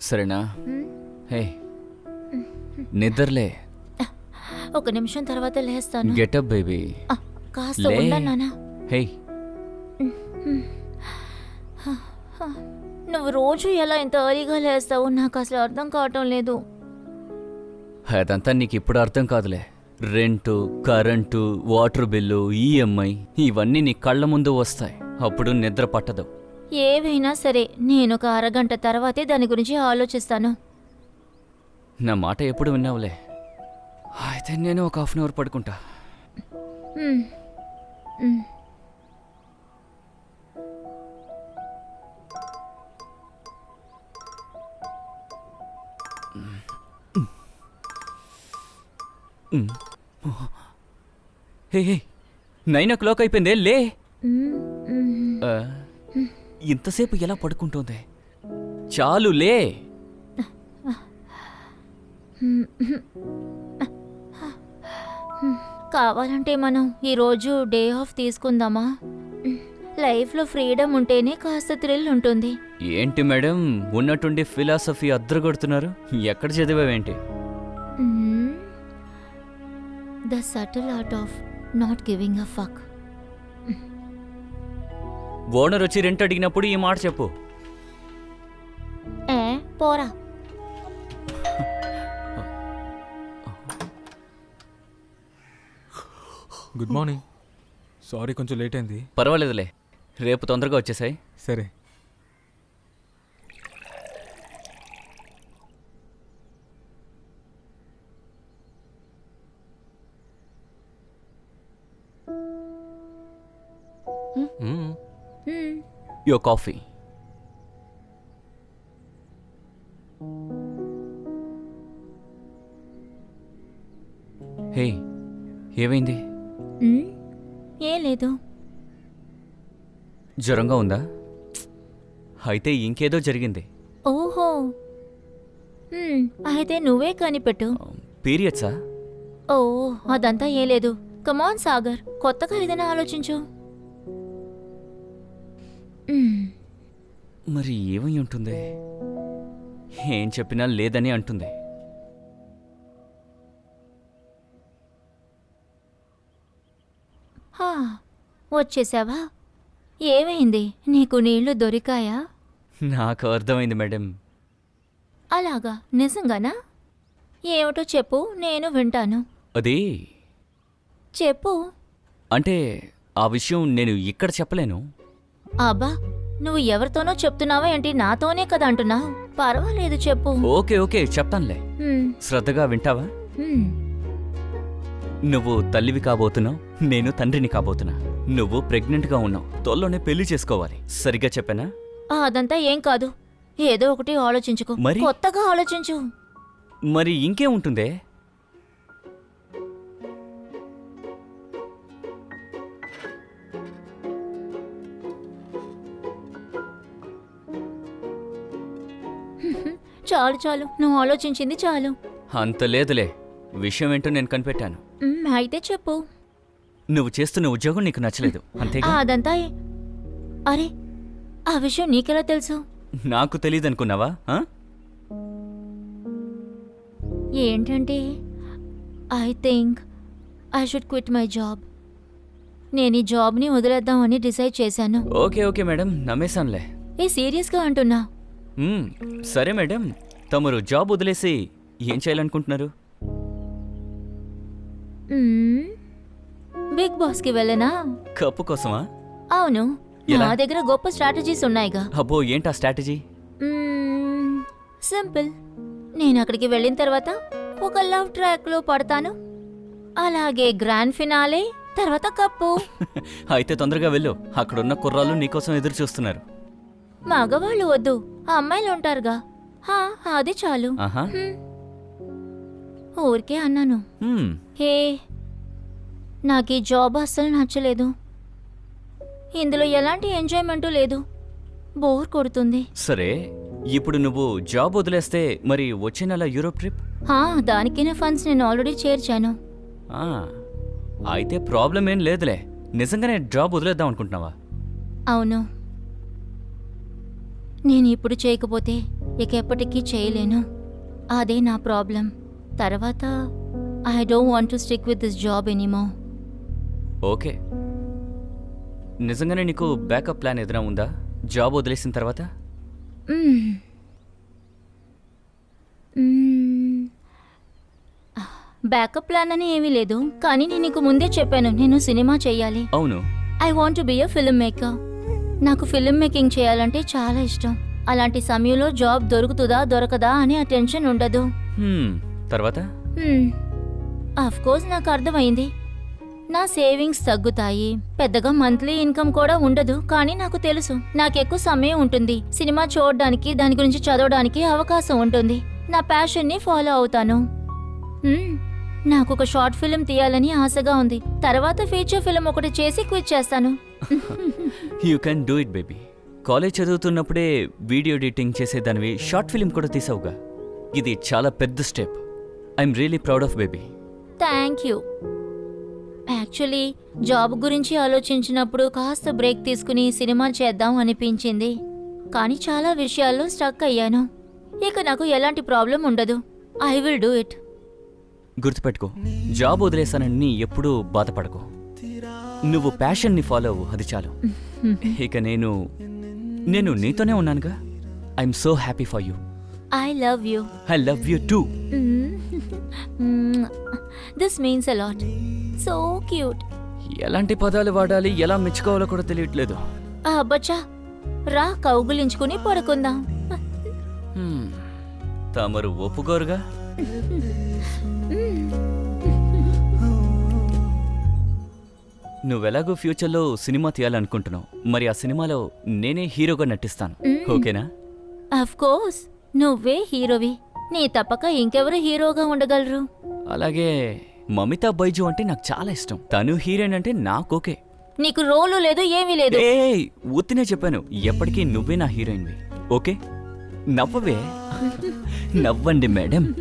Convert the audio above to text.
సరేనా? హే నిద్రలే. ఒక నిమిషం తర్వాత లేస్తాను. గెటప్ బేబీ కాస్త లే. ఉండండి నాన్న. హే నువ్వు రోజు ఎలా ఇంత ఎర్లీగా లేస్తావు నాకు అసలు అర్థం కావటం లేదు. అదంతా నీకు ఇప్పుడు అర్థం కాదులే. Rent current water bill EMI ఇవన్నీ నీ కళ్ళ ముందు వస్తాయి. అప్పుడు నిద్ర పట్టదు. ఏవైనా సరే నేను ఒక అరగంట తర్వాతే దాని గురించి ఆలోచిస్తాను. నా మాట ఎప్పుడు విన్నావులే? అయితే నేను ఒక హాఫ్ అన్ అవర్ పడుకుంటా. హే నైన్ ఓ క్లాక్ అయిపోయిందే లే. ఆ, ఇంతసేపు ఎలా పడుకుంటుంది? చాలు లే. కావాలంటే మనం ఈరోజు డే ఆఫ్ తీసుకుందామా? లైఫ్లో ఫ్రీడమ్ ఉంటేనే కాస్త థ్రిల్ ఉంటుంది. ఏంటి మేడం ఉన్నట్టుండి ఫిలాసఫీ అద్దరగొడుతున్నారు? ఎక్కడ చదివావేంటి? The subtle art of not giving a fuck. Owner వచ్చి రెంట్ అడిగినప్పుడు ఈ మాట చెప్పు. ఏ పోరా. Good morning. సారీ కొంచెం లేట్ అయింది. పర్వాలేదులే. రేపు తొందరగా వచ్చేసాయి. సరే. యో కాఫీ హే ఏమైంది? మ్, ఏం లేదు. జ్వరంగా ఉందా? అయితే ఇంకేదో జరిగింది. ఓహో. మ్, అయితే నువ్వే కనిపెట్టు. పీరియడ్సా? ఓ అదంతా ఏం లేదు. Come on Sagar. కొత్తగా ఏదైనా ఆలోచించు. మరి ఏమై ఉంటుంది? ఏం చెప్పినా లేదని అంటుంది. హా, వచ్చేసావా? ఏమైంది? నీకు నీళ్ళు దొరికాయా? నాకు అర్థమైంది మేడం. అలాగా నిజంగానా? ఏమిటో చెప్పు నేను వింటాను. అది. చెప్పు. అంటే ఆ విషయం నేను ఇక్కడ చెప్పలేను. అబ్బా నువ్వు ఎవరితోనో చెప్తున్నావా ఏంటి నాతోనే కదా అంటున్నావు పర్వాలేదు చెప్పు. ఓకే ఓకే చెప్తానులే. హ్మ్, శ్రద్ధగా వింటావా? హ్మ్. నువ్వు తల్లివి కాబోతున్నావు నేను తండ్రిని కాబోతున్నా. నువ్వు ప్రెగ్నెంట్గా ఉన్నావు త్వరలోనే పెళ్ళి చేసుకోవాలి. సరిగ్గా చెప్పానా? ఆ, అదంతా ఏం కాదు. ఏదో ఒకటి ఆలోచించుకో. మరి? కొత్తగా ఆలోచించు. మరి ఇంకేం ఉంటుందే? చాలు చాలు. నువ్వు ఆలోచించింది చాలు. అంత లేదులే. విషయం ఏంటో నేను కనిపెట్టాను. మ్, అయితే చెప్పు. నువ్వు చేస్తున్న ఉద్యోగం నీకు నచ్చలేదు. ఆ, అంతేగా? అదంతా ఏ- అరే ఆ విషయం నీకెలా తెలుసు? నాకు తెలియదు అనుకున్నావా ఆ? ఏంటంటే I think I should quit my job నేను ఈ జాబ్ని వదిలేద్దామని డిసైడ్ చేశాను. Okay okay madam. నమ్మేశానులే. ఏ సీరియస్గా అంటున్నా? సరే మేడం తమరు జాబ్ వదిలేసి ఏం చేయాలనుకుంటున్నారు. బిగ్ బాస్కి వెళ్ళనా? కప్పు కోసమా? అవును? నా దగ్గర గొప్ప స్ట్రాటజీస్ ఉన్నాయిగా. అబ్బో ఏంటా స్ట్రాటజీ. సింపుల్. నేను అక్కడికి వెళ్ళిన తర్వాత ఒక లవ్ ట్రాక్లో పడతాను. అలాగే గ్రాండ్ ఫినాలే తర్వాత కప్పు. అయితే తొందరగా వెళ్ళు. అక్కడున్న కుర్రాళ్ళు నీకోసం ఎదురు చూస్తున్నారు. మగవాళ్ళు వద్దు. అమ్మాయిలు ఉంటారుగా. హా అది చాలు. ఆహా. హ్మ్. ఊరికే అన్నాను. హే నాకు ఈ జాబ్ అస్సలు నచ్చలేదు. ఇందులో ఎలాంటి ఎంజాయ్మెంటు లేదు. బోర్ కొడుతుంది. సరే ఇప్పుడు నువ్వు జాబ్ వదిలేస్తే మరి వచ్చే నెల యూరోప్ ట్రిప్? హా, దానికైనా ఫండ్స్ నేను ఆల్రెడీ చేర్చాను. ఆ, అయితే ప్రాబ్లం ఏం లేదులే. నిజంగానే జాబ్ వదిలేద్దాం అనుకుంటున్నావా? అవును. నేను ఇప్పుడు చేయకపోతే ఇక ఎప్పటికీ చేయలేను. అదే నా ప్రాబ్లం. తర్వాత I don't want to stick with this job anymore okay. నిజంగానే నీకు బ్యాకప్ ప్లాన్ ఎదురా ఉందా? జాబ్ వదిలేసిన తర్వాత? బ్యాకప్ ప్లాన్ అని ఏమీ లేదు. కానీ నేను నీకు ముందే చెప్పాను. నేను సినిమా చేయాలి అవును. I want be a film maker. నాకు ఫిల్మ్ మేకింగ్ చేయాలంటే చాలా ఇష్టం. అలాంటి సమయంలో జాబ్ దొరుకుతుందా దొరకదా అని ఆ టెన్షన్ ఉండదు. తర్వాత? ఆఫ్ కోర్స్ నాకు అర్థమైంది. నా సేవింగ్స్ తగ్గుతాయి. పెద్దగా మంత్లీ ఇన్కమ్ కూడా ఉండదు. కానీ నాకు తెలుసు నాకు ఎక్కువ సమయం ఉంటుంది. సినిమా చూడడానికి దాని గురించి చదవడానికి అవకాశం ఉంటుంది. నా ప్యాషన్ని ఫాలో అవుతాను. నాకు ఒక షార్ట్ ఫిల్మ్ తీయాలని ఆశగా ఉంది. తర్వాత ఫీచర్ ఫిల్మ్ ఒకటి చేసి క్విట్ చేస్తాను. You can do it baby college చదువుతున్నప్పుడే video editing చేసేదానివి షార్ట్ ఫిల్మ్ కూడా తీసావుగా. ఇది చాలా పెద్ద step I'm really proud of baby thank you actually job గురించి ఆలోచించినప్పుడు కాస్త బ్రేక్ తీసుకుని సినిమా చేద్దాం అనిపించింది. కానీ చాలా విషయాల్లో స్టక్ అయ్యాను. ఇక నాకు ఎలాంటి ప్రాబ్లం ఉండదు. ఐ విల్ డూ ఇట్ గుర్తుపెట్టుకో. జాబ్ వదిలేసానని ఎప్పుడూ బాధపడకు. నువ్వు ప్యాషన్ని ఫాలో అవ్వు అది చాలు. ఇక నేను నేను నీతోనే ఉన్నానుగా. I'm so happy for you I love you I love you too this means a lot so cute ఎలాంటి పదాలు వాడాలి ఎలా మెచ్చుకోవాలో కూడా తెలియట్లేదు. అబ్బచ్చా రా కౌగులించుకుని పడుకుందాం. హ్మ్. తమరు ఒప్పుకోరుగా? నువ్వెలాగో ఫ్యూచర్లో సినిమా తీయాలనుకుంటున్నావు. మరి ఆ సినిమాలో నేనే హీరోగా నటిస్తాను. ఓకేనా? అఫ్ కోర్స్ నువ్వే హీరోవి. నీ తప్పక ఇంకెవరు హీరోగా ఉండగలరు? అలాగే మమితా బైజు అంటే నాకు చాలా ఇష్టం. తను హీరోయిన్ అంటే నాకు ఓకే. నీకు రోలు లేదు ఏమీ లేదు. ఏ ఉత్తినే చెప్పాను. ఎప్పటికీ నువ్వే నా హీరోయిన్వి. ఓకే? నవ్వవే? నవ్వండి మేడం.